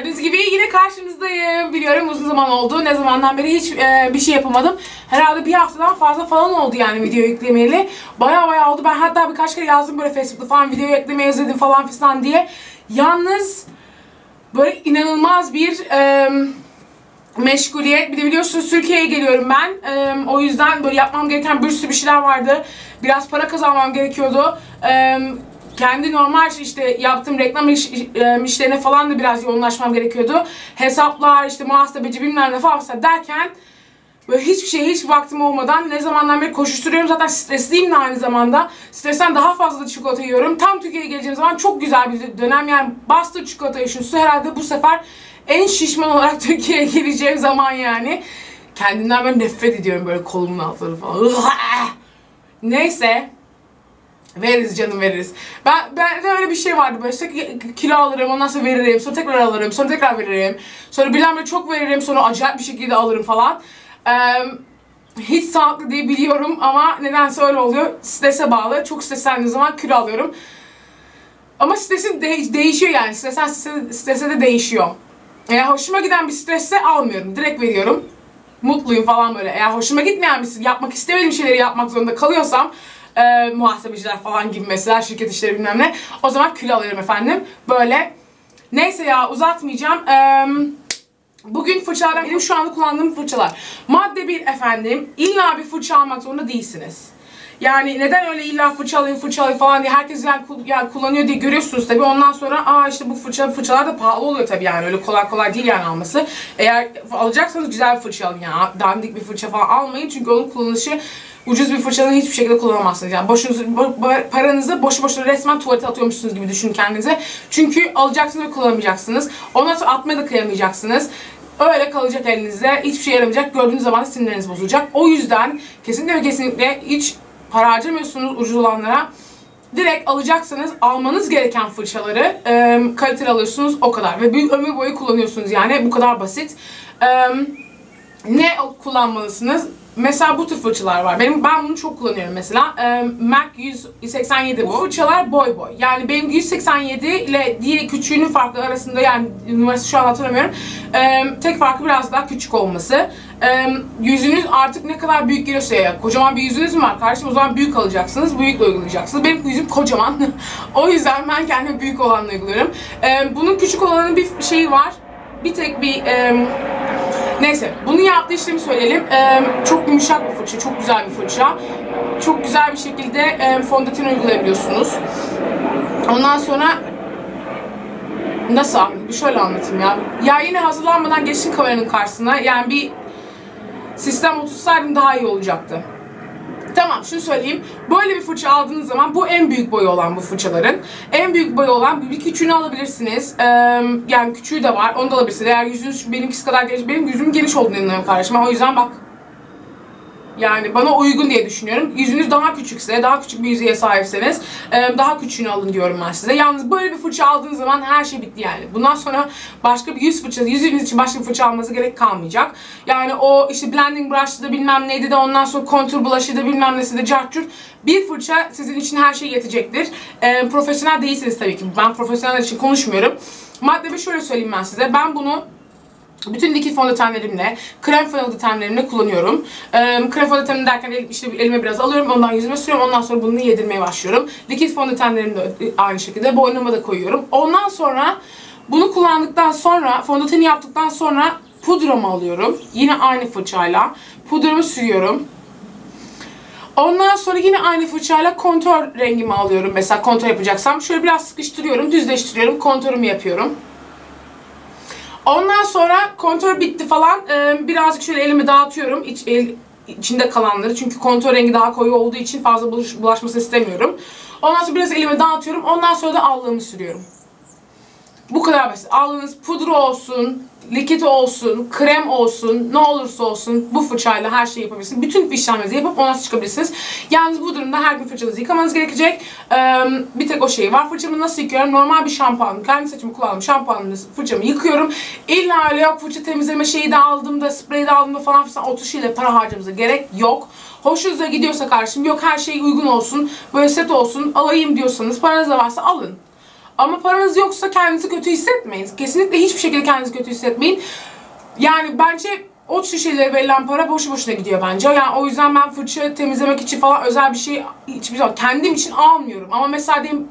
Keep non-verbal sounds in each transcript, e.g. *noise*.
Gördüğünüz gibi yine karşınızdayım. Biliyorum uzun zaman oldu. Ne zamandan beri hiç e, bir şey yapamadım. Herhalde bir haftadan fazla falan oldu yani video yüklemeyeli. Baya baya oldu. Ben hatta birkaç kere yazdım böyle Facebook'ta falan video yüklemeyi özledim falan filan diye. Yalnız böyle inanılmaz bir e, meşguliyet. Bir de biliyorsunuz Türkiye'ye geliyorum ben. E, o yüzden böyle yapmam gereken bir sürü bir şeyler vardı. Biraz para kazanmam gerekiyordu. E, kendi normal işte yaptığım reklam iş, e, işlerine falan da biraz yoğunlaşmam gerekiyordu. Hesaplar, işte muhasebeci bilmem ne falan derken böyle hiçbir şeye hiç vaktim olmadan ne zamandan beri koşuşturuyorum. Zaten stresliyim de aynı zamanda. Stresten daha fazla da çikolata yiyorum. Tam Türkiye'ye geleceğim zaman çok güzel bir dönem. Yani bastır çikolata yaşıntısı herhalde bu sefer en şişman olarak *laughs* Türkiye'ye geleceğim zaman yani. Kendimden böyle nefret ediyorum böyle kolumun altları falan. Neyse. Veririz canım veririz. Ben, ben de öyle bir şey vardı böyle işte kilo alırım ondan sonra veririm sonra tekrar alırım sonra tekrar veririm. Sonra bilen çok veririm sonra acayip bir şekilde alırım falan. Ee, hiç sağlıklı değil biliyorum ama nedense öyle oluyor. Strese bağlı. Çok streslendiğim zaman kilo alıyorum. Ama stresin de- değişiyor yani. Stresen strese, strese de değişiyor. Eğer hoşuma giden bir stresse almıyorum. Direkt veriyorum. Mutluyum falan böyle. Eğer hoşuma gitmeyen bir yapmak istemediğim şeyleri yapmak zorunda kalıyorsam e, muhasebeciler falan gibi mesela şirket işleri bilmem ne. O zaman kilo alıyorum efendim. Böyle. Neyse ya uzatmayacağım. Eee Bugün fırçalardan benim şu anda kullandığım fırçalar. Madde bir efendim. illa bir fırça almak zorunda değilsiniz. Yani neden öyle illa fırça alayım fırça alayım falan diye herkes yani, yani kullanıyor diye görüyorsunuz tabii. Ondan sonra aa işte bu fırça fırçalar da pahalı oluyor tabii yani öyle kolay kolay değil yani alması. Eğer alacaksanız güzel bir fırça alın yani dandik bir fırça falan almayın çünkü onun kullanışı ucuz bir fırçanın hiçbir şekilde kullanamazsınız. Yani boşunuzu, bo, paranızı boşu boşuna resmen tuvalete atıyormuşsunuz gibi düşünün kendinize. Çünkü alacaksınız ve kullanamayacaksınız. Ondan sonra atmaya da kıyamayacaksınız. Öyle kalacak elinizde. Hiçbir şey yaramayacak. Gördüğünüz zaman sinirleriniz bozulacak. O yüzden kesinlikle ve kesinlikle hiç para harcamıyorsunuz ucuz olanlara. Direkt alacaksanız almanız gereken fırçaları e, kaliteli alıyorsunuz o kadar. Ve bir ömür boyu kullanıyorsunuz yani. Bu kadar basit. E, ne kullanmalısınız? Mesela bu tür fırçalar var. Benim ben bunu çok kullanıyorum mesela. E, MAC 187 bu. Fırçalar boy boy. Yani benim 187 ile diğer küçüğünün farkı arasında yani numarası şu an hatırlamıyorum. E, tek farkı biraz daha küçük olması. E, yüzünüz artık ne kadar büyük geliyorsa ya. Kocaman bir yüzünüz mü var kardeşim? O zaman büyük alacaksınız. Büyükle uygulayacaksınız. Benim yüzüm kocaman. *laughs* o yüzden ben kendime büyük olanla uyguluyorum. E, bunun küçük olanın bir şeyi var. Bir tek bir... E, Neyse bunu yaptığı işlemi söyleyelim. Ee, çok yumuşak bir fırça, çok güzel bir fırça. Çok güzel bir şekilde e, fondöten uygulayabiliyorsunuz. Ondan sonra nasıl anlatayım? Şöyle anlatayım ya. Ya yine hazırlanmadan geçtim kameranın karşısına. Yani bir sistem otursaydım daha iyi olacaktı. Tamam şunu söyleyeyim. Böyle bir fırça aldığınız zaman bu en büyük boyu olan bu fırçaların. En büyük boyu olan bir küçüğünü alabilirsiniz. Ee, yani küçüğü de var. Onu da alabilirsiniz. Eğer yüzünüz benimkisi kadar geniş. Benim yüzüm geniş olduğunu inanıyorum kardeşim. O yüzden bak yani bana uygun diye düşünüyorum. Yüzünüz daha küçükse, daha küçük bir yüzeye sahipseniz daha küçüğünü alın diyorum ben size. Yalnız böyle bir fırça aldığınız zaman her şey bitti yani. Bundan sonra başka bir yüz fırçası, yüzünüz için başka bir fırça almanıza gerek kalmayacak. Yani o işte blending brush'ı da bilmem neydi de ondan sonra kontur blush'ı da bilmem nesi de cartçurt. Bir fırça sizin için her şey yetecektir. profesyonel değilsiniz tabii ki. Ben profesyoneller için konuşmuyorum. Madde bir şöyle söyleyeyim ben size. Ben bunu bütün likit fondötenlerimle, krem fondötenlerimle kullanıyorum. Ee, krem fondöteni derken işte elime biraz alıyorum, ondan yüzüme sürüyorum, ondan sonra bunu yedirmeye başlıyorum. Likit fondötenlerimi de aynı şekilde boynuma da koyuyorum. Ondan sonra bunu kullandıktan sonra, fondöteni yaptıktan sonra pudramı alıyorum. Yine aynı fırçayla. Pudramı sürüyorum. Ondan sonra yine aynı fırçayla kontör rengimi alıyorum. Mesela kontör yapacaksam şöyle biraz sıkıştırıyorum, düzleştiriyorum, kontörümü yapıyorum. Ondan sonra kontör bitti falan. Ee, birazcık şöyle elimi dağıtıyorum. İç, el, içinde kalanları. Çünkü kontör rengi daha koyu olduğu için fazla bulaş, bulaşmasını istemiyorum. Ondan sonra biraz elimi dağıtıyorum. Ondan sonra da allığımı sürüyorum. Bu kadar basit. Aldığınız pudra olsun, likit olsun, krem olsun, ne olursa olsun bu fırçayla her şeyi yapabilirsiniz. Bütün işlemlerinizi yapıp ona çıkabilirsiniz. Yalnız bu durumda her gün fırçanızı yıkamanız gerekecek. Ee, bir tek o şey var. Fırçamı nasıl yıkıyorum? Normal bir şampuan, kendi saçımı kullandığım şampuanla fırçamı yıkıyorum. İlla öyle yok fırça temizleme şeyi de aldığımda, spreyi de aldığımda falan filan o tuşuyla para harcamamıza gerek yok. Hoşunuza gidiyorsa karşım yok her şey uygun olsun, böyle set olsun, alayım diyorsanız paranız da varsa alın. Ama paranız yoksa kendinizi kötü hissetmeyin. Kesinlikle hiçbir şekilde kendinizi kötü hissetmeyin. Yani bence o şişelere verilen para boşu boşuna gidiyor bence. Yani o yüzden ben fırça temizlemek için falan özel bir şey hiçbir zaman kendim için almıyorum. Ama mesela diyelim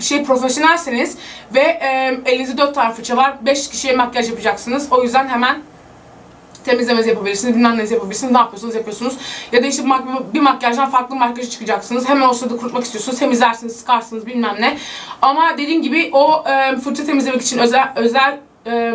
şey profesyonelseniz ve e, elinizde 4 tane fırça var. 5 kişiye makyaj yapacaksınız. O yüzden hemen temizlemenizi yapabilirsiniz, bilmem nenizi yapabilirsiniz, ne yapıyorsunuz yapıyorsunuz. Ya da işte bir makyajdan farklı makyajı çıkacaksınız. Hemen o sırada kurutmak istiyorsunuz, temizlersiniz, sıkarsınız bilmem ne. Ama dediğim gibi o e, fırça temizlemek için özel özel e,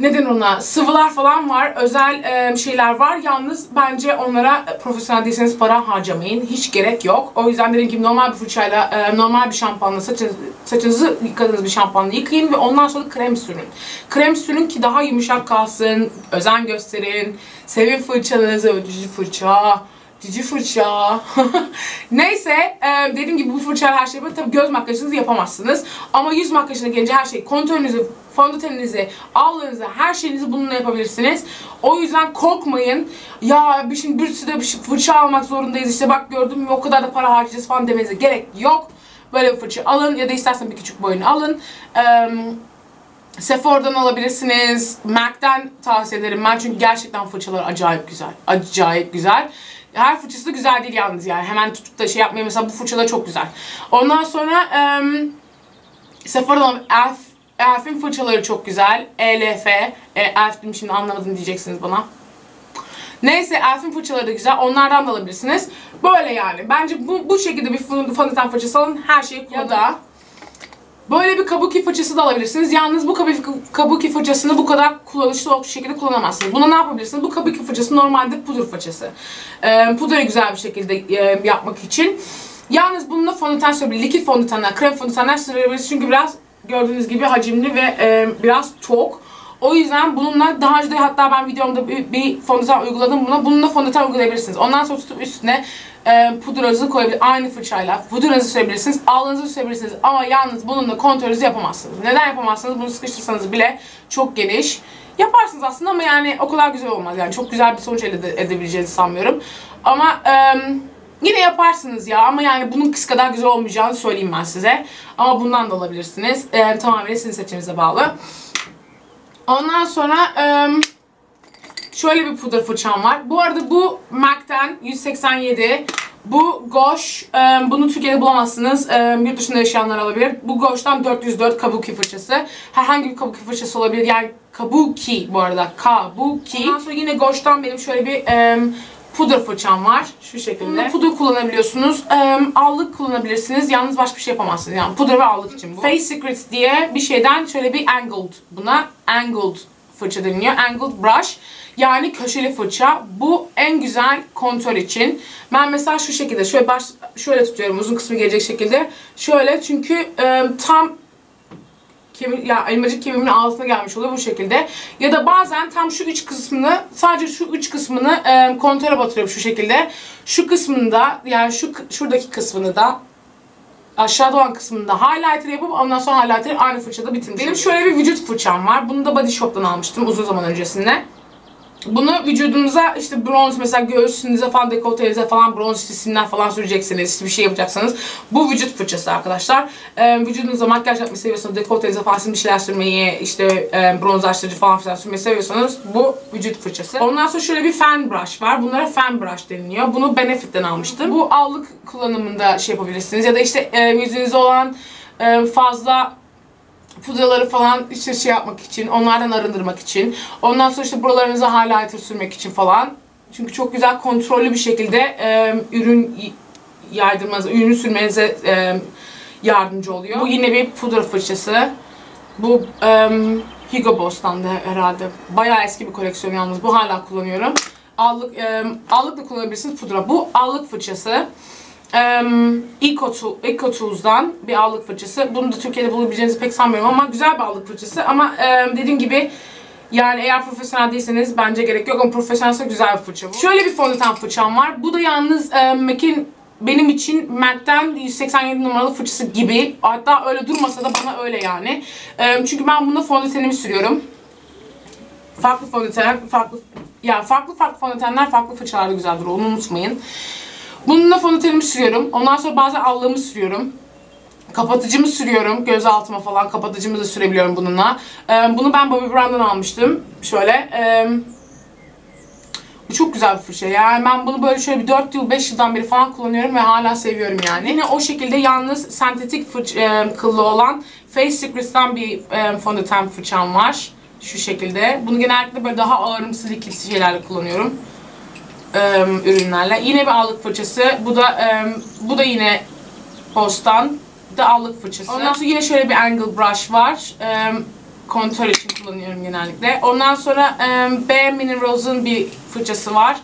neden ona sıvılar falan var, özel e, şeyler var. Yalnız bence onlara profesyonel değilseniz para harcamayın. Hiç gerek yok. O yüzden dediğim gibi normal bir fırçayla, e, normal bir şampuanla saçınız, saçınızı yıkadığınız bir şampuanla yıkayın ve ondan sonra krem sürün. Krem sürün ki daha yumuşak kalsın, özen gösterin. Sevin fırçanızı, cici fırça. Cici fırça. *laughs* Neyse e, dediğim gibi bu fırçayla her şeyi tabii göz makyajınızı yapamazsınız. Ama yüz makyajına gelince her şey kontörünüzü, fondöteninizi, allığınızı, her şeyinizi bununla yapabilirsiniz. O yüzden korkmayın. Ya bir şimdi bir sürü bir şey- fırça almak zorundayız. İşte bak gördün mü o kadar da para harcayacağız falan demenize gerek yok. Böyle bir fırça alın ya da istersen bir küçük boyunu alın. Eee Sephora'dan alabilirsiniz. MAC'den tavsiye ederim ben çünkü gerçekten fırçalar acayip güzel. Acayip güzel. Her fırçası da güzel değil yalnız yani. Hemen tutup da şey yapmayın. Mesela bu fırça da çok güzel. Ondan sonra em, Sephora'dan Elf, Elf'in fırçaları çok güzel. ELF. E, Elf dedim şimdi anlamadım diyeceksiniz bana. Neyse Elf'in fırçaları da güzel. Onlardan da alabilirsiniz. Böyle yani. Bence bu, bu şekilde bir fon- fondöten fırçası alın. Her şeyi kullanın. Ya da Böyle bir kabuki fırçası da alabilirsiniz. Yalnız bu kabuki, kabuki fırçasını bu kadar kullanışlı olduğu şekilde kullanamazsınız. Buna ne yapabilirsiniz? Bu kabuki fırçası normalde pudra fırçası. Ee, pudrayı güzel bir şekilde e, yapmak için. Yalnız bununla fondöten sürebilir. Likit fondötenler, krem fondötenler sürebilirsiniz. Çünkü biraz gördüğünüz gibi hacimli ve e, biraz çok. O yüzden bununla daha önce de hatta ben videomda bir, bir fondöten uyguladım buna. Bununla fondöten uygulayabilirsiniz. Ondan sonra tutup üstüne e, pudranızı koyabilir. Aynı fırçayla pudranızı sürebilirsiniz. Alnınızı sürebilirsiniz. Ama yalnız bununla kontörünüzü yapamazsınız. Neden yapamazsınız? Bunu sıkıştırsanız bile çok geniş. Yaparsınız aslında ama yani o kadar güzel olmaz. Yani çok güzel bir sonuç elde edebileceğinizi sanmıyorum. Ama e, yine yaparsınız ya. Ama yani bunun kız kadar güzel olmayacağını söyleyeyim ben size. Ama bundan da alabilirsiniz. E, tamamen sizin seçiminize bağlı. Ondan sonra em, şöyle bir pudra fırçam var. Bu arada bu MAC'ten 187. Bu Gosh. em, bunu Türkiye'de bulamazsınız. Em, yurt dışında yaşayanlar alabilir. Bu Gosh'tan 404 Kabuki fırçası. Herhangi bir Kabuki fırçası olabilir. Yani Kabuki bu arada. Kabuki. Ondan sonra yine Gosh'tan benim şöyle bir em, pudra fırçam var. Şu şekilde. Bunda pudra kullanabiliyorsunuz. Em, allık kullanabilirsiniz. Yalnız başka bir şey yapamazsınız. Yani pudra ve allık için bu. Face Secrets diye bir şeyden şöyle bir angled buna. Angled fırça deniliyor. Angled brush. Yani köşeli fırça. Bu en güzel kontör için. Ben mesela şu şekilde şöyle baş şöyle tutuyorum uzun kısmı gelecek şekilde. Şöyle çünkü em, tam kemik ya elmacık kemiğimin altına gelmiş oluyor bu şekilde. Ya da bazen tam şu üç kısmını sadece şu üç kısmını e, kontöre batırıyorum şu şekilde. Şu kısmını da yani şu şuradaki kısmını da aşağıda olan kısmında highlighter yapıp ondan sonra highlighter aynı fırçada bitirmiş Benim şöyle bir vücut fırçam var. Bunu da Body Shop'tan almıştım uzun zaman öncesinde. Bunu vücudunuza işte bronz mesela göğsünüze falan dekoltenize falan bronz işte simler falan süreceksiniz işte bir şey yapacaksanız bu vücut fırçası arkadaşlar. Ee, vücudunuza makyaj yapmayı seviyorsanız dekoltenize falan bir şeyler sürmeyi işte e, bronzlaştırıcı falan filan sürmeyi seviyorsanız bu vücut fırçası. Ondan sonra şöyle bir fan brush var. Bunlara fan brush deniliyor. Bunu Benefit'ten almıştım. Bu allık kullanımında şey yapabilirsiniz ya da işte e, yüzünüze olan e, fazla pudraları falan işte şey yapmak için, onlardan arındırmak için. Ondan sonra işte buralarınıza highlighter sürmek için falan. Çünkü çok güzel kontrollü bir şekilde e, ürün yaydırmanıza, ürünü sürmenize e, yardımcı oluyor. Bu yine bir pudra fırçası. Bu e, Hugo Boss'tan da herhalde. Bayağı eski bir koleksiyon yalnız. Bu hala kullanıyorum. Allık, e, allık da kullanabilirsiniz pudra. Bu allık fırçası. Um, Eco, Tool- Eco Tools'dan bir allık fırçası. Bunu da Türkiye'de bulabileceğinizi pek sanmıyorum ama güzel bir allık fırçası. Ama em, dediğim gibi yani eğer profesyonel değilseniz bence gerek yok ama profesyonelse güzel bir fırça bu. Şöyle bir fondöten fırçam var. Bu da yalnız e, MAC'in benim için MAC'ten 187 numaralı fırçası gibi. Hatta öyle durmasa da bana öyle yani. E, çünkü ben bunda fondötenimi sürüyorum. Farklı fondötenler, farklı ya farklı farklı fondötenler farklı fırçalarda güzel duruyor. Onu unutmayın. Bununla fondötenimi sürüyorum. Ondan sonra bazen allığımı sürüyorum. Kapatıcımı sürüyorum. Göz altıma falan kapatıcımı da sürebiliyorum bununla. Ee, bunu ben Bobbi Brown'dan almıştım. Şöyle. E, bu çok güzel bir fırça. Yani ben bunu böyle şöyle bir 4 yıl 5 yıldan beri falan kullanıyorum ve hala seviyorum yani. Yine o şekilde yalnız sentetik fırç, e, kıllı olan Face Secrets'tan bir e, fondöten fırçam var. Şu şekilde. Bunu genellikle böyle daha ağırımsı likitli şeylerle kullanıyorum. E, ürünlerle. Yine bir allık fırçası. Bu da e, bu da yine Post'tan. Bir de allık fırçası. Ondan sonra yine şöyle bir angle brush var. E, kontör için kullanıyorum genellikle. Ondan sonra e, Bare Minerals'ın bir fırçası var.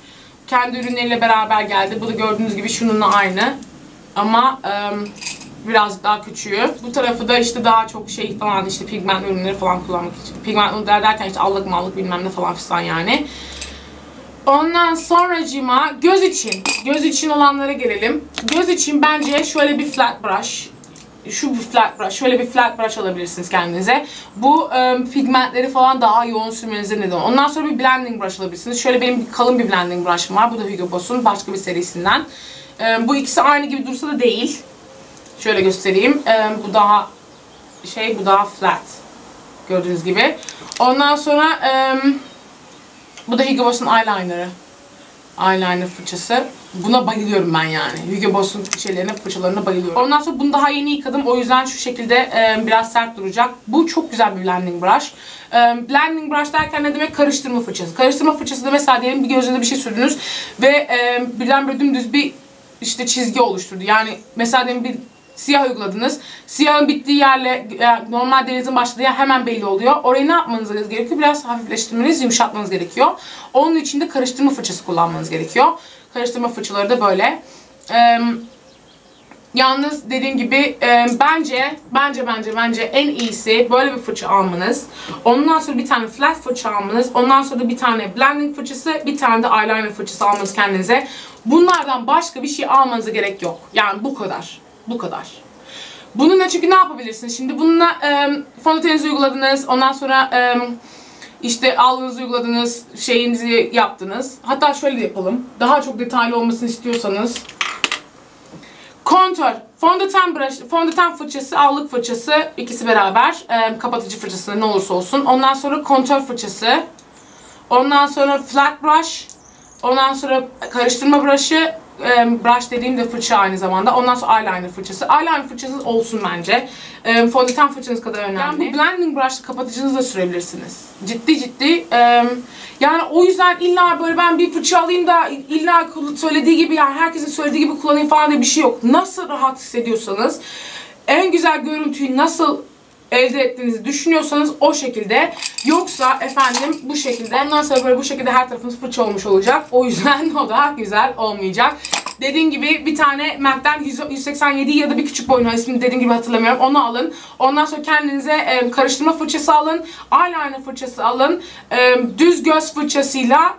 Kendi ürünleriyle beraber geldi. Bu da gördüğünüz gibi şununla aynı. Ama e, biraz daha küçüğü. Bu tarafı da işte daha çok şey falan işte pigment ürünleri falan kullanmak için. Pigment ürünler derken işte allık mallık bilmem ne falan fistan yani. Ondan sonra cima göz için. Göz için olanlara gelelim. Göz için bence şöyle bir flat brush şu bir flat brush, şöyle bir flat brush alabilirsiniz kendinize. Bu e, pigmentleri falan daha yoğun sürmenize neden olur. Ondan sonra bir blending brush alabilirsiniz. Şöyle benim kalın bir blending brush'ım var. Bu da Hugo Boss'un başka bir serisinden. E, bu ikisi aynı gibi dursa da değil. Şöyle göstereyim. E, bu daha şey, bu daha flat. Gördüğünüz gibi. Ondan sonra e, bu da Hugo Boss'un eyeliner'ı. Eyeliner fırçası. Buna bayılıyorum ben yani. Hugo Boss'un şeylerine, fırçalarına bayılıyorum. Ondan sonra bunu daha yeni yıkadım. O yüzden şu şekilde e, biraz sert duracak. Bu çok güzel bir blending brush. E, blending brush derken ne demek? Karıştırma fırçası. Karıştırma fırçası da mesela diyelim bir gözünüze bir şey sürdünüz ve e, birden dümdüz bir işte çizgi oluşturdu. Yani mesela diyelim bir siyah uyguladınız. Siyahın bittiği yerle e, normal denizin başladığı yer hemen belli oluyor. Orayı ne yapmanız gerekiyor? Biraz hafifleştirmeniz, yumuşatmanız gerekiyor. Onun için de karıştırma fırçası kullanmanız gerekiyor. Karıştırma fırçaları da böyle. Ee, yalnız dediğim gibi e, bence bence bence bence en iyisi böyle bir fırça almanız. Ondan sonra bir tane flat fırça almanız. Ondan sonra da bir tane blending fırçası, bir tane de eyeliner fırçası almanız kendinize. Bunlardan başka bir şey almanıza gerek yok. Yani bu kadar. Bu kadar. Bununla çünkü ne yapabilirsiniz? Şimdi bununla e, fondöteninizi uyguladınız. Ondan sonra e, işte aldığınızı uyguladınız, şeyinizi yaptınız. Hatta şöyle yapalım. Daha çok detaylı olmasını istiyorsanız. Kontör, fondöten brush, fondöten fırçası, allık fırçası ikisi beraber. E, kapatıcı fırçası ne olursa olsun. Ondan sonra kontör fırçası. Ondan sonra flat brush. Ondan sonra karıştırma brush'ı e, brush dediğim de fırça aynı zamanda. Ondan sonra eyeliner fırçası. Eyeliner fırçası olsun bence. E, fondöten fırçanız kadar önemli. Yani bu blending brush'la kapatıcınızı da sürebilirsiniz. Ciddi ciddi. E, yani o yüzden illa böyle ben bir fırça alayım da illa söylediği gibi yani herkesin söylediği gibi kullanayım falan diye bir şey yok. Nasıl rahat hissediyorsanız en güzel görüntüyü nasıl elde ettiğinizi düşünüyorsanız o şekilde. Yoksa efendim bu şekilde ondan sonra böyle bu şekilde her tarafınız fırça olmuş olacak. O yüzden *laughs* o da güzel olmayacak. Dediğim gibi bir tane MAC'den 187 ya da bir küçük boyunu ismini dediğim gibi hatırlamıyorum. Onu alın. Ondan sonra kendinize e, karıştırma fırçası alın. Eyeliner fırçası alın. E, düz göz fırçasıyla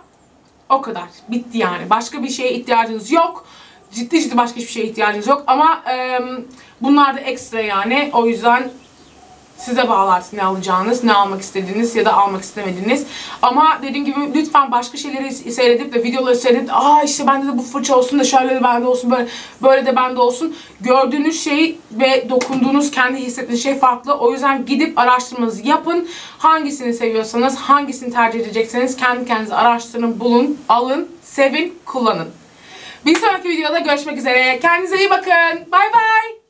o kadar. Bitti yani. Başka bir şeye ihtiyacınız yok. Ciddi ciddi başka hiçbir şeye ihtiyacınız yok. Ama e, bunlar da ekstra yani. O yüzden Size bağlı ne alacağınız, ne almak istediğiniz ya da almak istemediğiniz. Ama dediğim gibi lütfen başka şeyleri seyredip ve videoları seyredip aa işte bende de bu fırça olsun da şöyle de bende olsun böyle böyle de bende olsun. Gördüğünüz şey ve dokunduğunuz, kendi hissettiğiniz şey farklı. O yüzden gidip araştırmanızı yapın. Hangisini seviyorsanız, hangisini tercih edecekseniz kendi kendinize araştırın, bulun, alın, sevin, kullanın. Bir sonraki videoda görüşmek üzere. Kendinize iyi bakın. Bay bay.